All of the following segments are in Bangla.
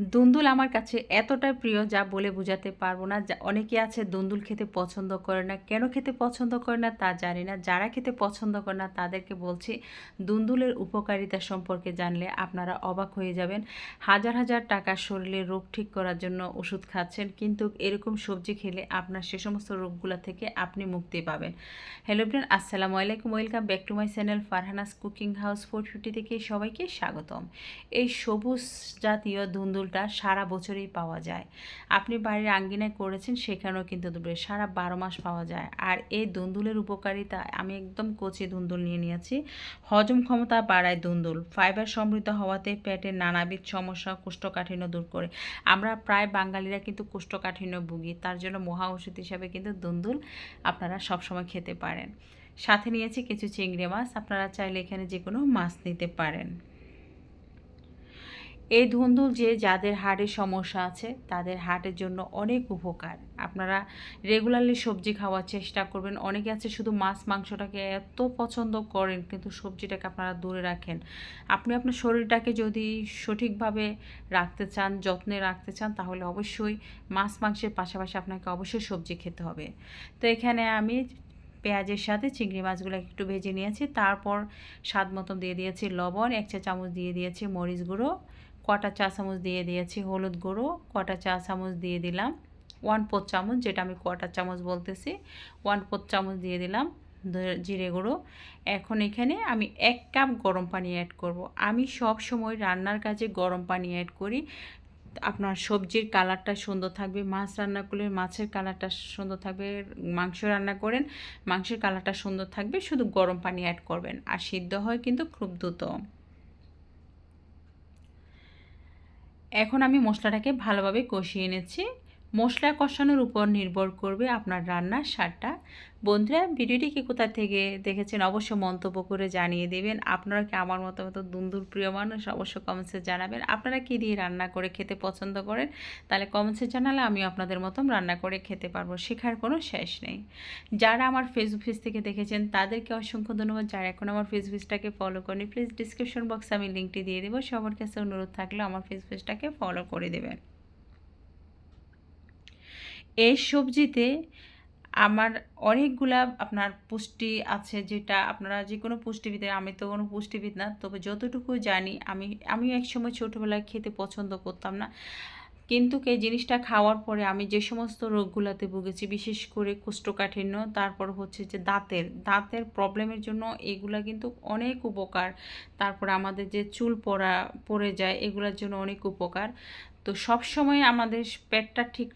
দুন্দুল আমার কাছে এতটাই প্রিয় যা বলে বোঝাতে পারব না। যা অনেকে আছে দুন্দুল খেতে পছন্দ করে না। কেন খেতে পছন্দ করে না তা জানি না। যারা খেতে পছন্দ করে না তাদেরকে বলছি, দুন্দুলের উপকারিতা সম্পর্কে জানলে আপনারা অবাক হয়ে যাবেন। হাজার হাজার টাকা শরীরে রোগ ঠিক করার জন্য ওষুধ খাচ্ছেন, কিন্তু এরকম সবজি খেলে আপনার সে সমস্ত রোগগুলো থেকে আপনি মুক্তি পাবেন। হ্যালো ফ্রেন্ড আসসালামু আলাইকুম। Welcome back to my channel Farhana's cooking house four fifty থেকে সবাইকে স্বাগতম। এই সবুজ জাতীয় দুন্দুল দুলটা সারা বছরই পাওয়া যায়। আপনি বাড়ির আঙ্গিনায় করেছেন, সেখানেও কিন্তু সারা বারো মাস পাওয়া যায়। আর এই দুন্দুলের উপকারিতা আমি একদম কচি দুন্দুল নিয়ে নিয়েছি। হজম ক্ষমতা বাড়ায় দুন্দুল। ফাইবার সমৃদ্ধ হওয়াতে পেটের নানাবিধ সমস্যা, কোষ্ঠকাঠিন্য দূর করে। আমরা প্রায় বাঙালিরা কিন্তু কোষ্ঠকাঠিন্য ভুগি। তার জন্য মহা ওষুধ হিসাবে কিন্তু দুন্দুল আপনারা সবসময় খেতে পারেন। সাথে নিয়েছি কিছু চিংড়ি মাছ। আপনারা চাইলে এখানে যে কোনো মাছ নিতে পারেন। এই ধুন্দুল যে যাদের হার্টের সমস্যা আছে, তাদের হার্টের জন্য অনেক উপকার। আপনারা রেগুলারলি সবজি খাওয়ার চেষ্টা করবেন। অনেকে আছে শুধু মাছ, মাংসটাকে এত পছন্দ করেন, কিন্তু সবজিটাকে আপনারা দূরে রাখেন। আপনি আপনার শরীরটাকে যদি সঠিকভাবে রাখতে চান, যত্নে রাখতে চান, তাহলে অবশ্যই মাছ, মাংসের পাশাপাশি আপনাকে অবশ্যই সবজি খেতে হবে। তো এখানে আমি পেঁয়াজের সাথে চিংড়ি মাছগুলো একটু ভেজে নিয়েছি। তারপর স্বাদ মতো দিয়ে দিয়েছি লবণ, এক চা চামচ দিয়ে দিয়েছি মরিচ গুঁড়ো কটা চা চামচ দিয়ে দিয়েছি হলুদ গুঁড়ো, কটা চা চামচ দিয়ে দিলাম। ওয়ান ফোর চামচ, যেটা আমি কটা চামচ বলতেছি ওয়ান ফোর চামচ দিয়ে দিলাম জিরে গুঁড়ো। এখন এখানে আমি এক কাপ গরম পানি অ্যাড করব। আমি সব সময় রান্নার কাজে গরম পানি অ্যাড করি। আপনার সবজির কালারটা সুন্দর থাকবে, মাছ রান্না করলে মাছের কালারটা সুন্দর থাকবে, মাংস রান্না করেন, মাংসের কালারটা সুন্দর থাকবে, শুধু গরম পানি অ্যাড করবেন। আর সিদ্ধ হয় কিন্তু খুব দ্রুত। এখন আমি মশলাটাকে ভালোভাবে কষিয়ে নিচ্ছি। মশলা কষানোর উপর নির্ভর করবে আপনার রান্নার স্বাদটা। বন্ধুরা, ভিডিওটি কি কোথা থেকে দেখেছেন অবশ্য মন্তব্য করে জানিয়ে দেবেন। আপনারা কি আমার মতো মতো দুন্দুর প্রিয় মানুষ? অবশ্য কমেন্টসে জানাবেন। আপনারা কি দিয়ে রান্না করে খেতে পছন্দ করেন? তাহলে কমেন্টসে জানালে আমি আপনাদের মতন রান্না করে খেতে পারব, শেখার কোনো শেষ নেই। যারা আমার ফেসবুক পেজ থেকে দেখেছেন, তাদেরকে অসংখ্য ধন্যবাদ। যারা এখন আমার ফেসবুক পেজটাকে ফলো করেনি প্লিজ ডিসক্রিপশন বক্সে আমি লিঙ্কটি দিয়ে দেবো। সবার কাছে অনুরোধ থাকলে আমার ফেসবুক পেজটাকে ফলো করে দেবেন। এই সবজিতে আমার অনেকগুলা আপনার পুষ্টি আছে যেটা আপনারা যে কোনো পুষ্টিবিদ, আমি তো কোনো পুষ্টিবিদ না, তবে যতটুকু জানি আমি, আমিও একসময় ছোটোবেলায় খেতে পছন্দ করতাম না। কিন্তু এই জিনিসটা খাওয়ার পরে আমি যে সমস্ত রোগগুলোতে ভুগেছি, বিশেষ করে কোষ্ঠকাঠিন্য, তারপর হচ্ছে যে দাঁতের দাঁতের প্রবলেমের জন্য এগুলা কিন্তু অনেক উপকার। তারপর আমাদের যে চুল পড়া, পড়ে যায়, এগুলোর জন্য অনেক উপকার। তো সব সময় আমাদের পেটটা ঠিক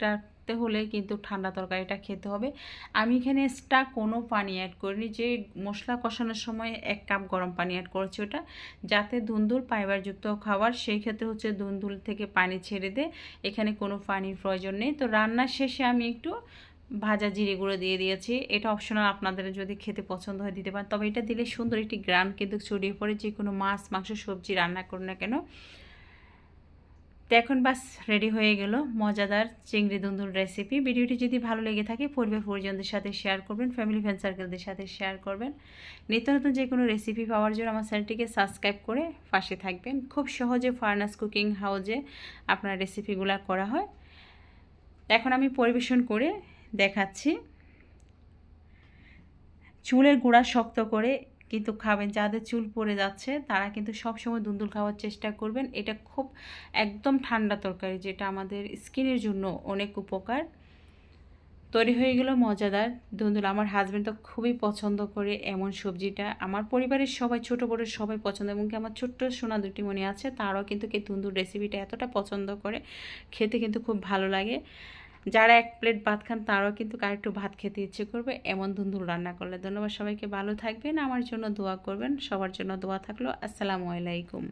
রাখতে হলে কিন্তু ঠান্ডা তরকারিটা খেতে হবে। আমি এখানে এক্সট্রা কোনো পানি অ্যাড করিনি, যে মশলা কষানোর সময় এক কাপ গরম পানি অ্যাড করেছি ওটা, যাতে ধুন্দুল ফাইবারযুক্ত খাবার, সেই ক্ষেত্রে হচ্ছে ধুন্দুল থেকে পানি ছেড়ে দে, এখানে কোনো পানির প্রয়োজন নেই। তো রান্নার শেষে আমি একটু ভাজা জিরে গুঁড়ো দিয়ে দিয়েছি, এটা অপশনাল আপনাদের যদি খেতে পছন্দ হয় দিতে পারেন। তবে এটা দিলে সুন্দর একটি গ্রাম কিন্তু ছড়িয়ে পড়ে যে কোনো মাছ, মাংস, সবজি রান্না করুন না কেন। এখন বাস রেডি হয়ে গেল মজাদার চিংড়ি দুন্দুল রেসিপি ভিডিওটি যদি ভালো লেগে থাকে, পরিবার পরিজনদের সাথে শেয়ার করবেন ফ্যামিলি ফ্রেন্ড সার্কেলদের সাথে শেয়ার করবেন। নিত্য নতুন যে কোনো রেসিপি পাওয়ার জন্য আমার চ্যানেলটিকে সাবস্ক্রাইব করে পাশে থাকবেন। খুব সহজে ফার্নাস কুকিং হাউজে আপনার রেসিপিগুলো করা হয়। এখন আমি পরিবেশন করে দেখাচ্ছি। চুলের গোড়া শক্ত করে কিন্তু খাবেন, যাদের চুল পড়ে যাচ্ছে, তারা কিন্তু সব সময় দুন্দুল খাওয়ার চেষ্টা করবেন। এটা খুব একদম ঠান্ডা তরকারি, যেটা আমাদের স্কিনের জন্য অনেক উপকার। তৈরি হয়ে গেল মজাদার দুন্দুল। আমার হাজব্যান্ড তো খুবই পছন্দ করে এমন সবজিটা। আমার পরিবারের সবাই, ছোট বড় সবাই পছন্দ, এবং কি আমার ছোট্ট সোনা দুটি মনে আছে, তারাও কিন্তু এই দুন্দুল রেসিপিটা এতটা পছন্দ করে। খেতে কিন্তু খুব ভালো লাগে। যারা এক প্লেট ভাত খান, তারাও কিন্তু আরেকটু ভাত খেতে ইচ্ছে করবে। এমন ধুন্দুল রান্না করলে ধন্যবাদ। সবাইকে ভালো থাকবেন, আমার জন্য দোয়া করবেন, সবার জন্য দোয়া থাকল। আসসালামু আলাইকুম।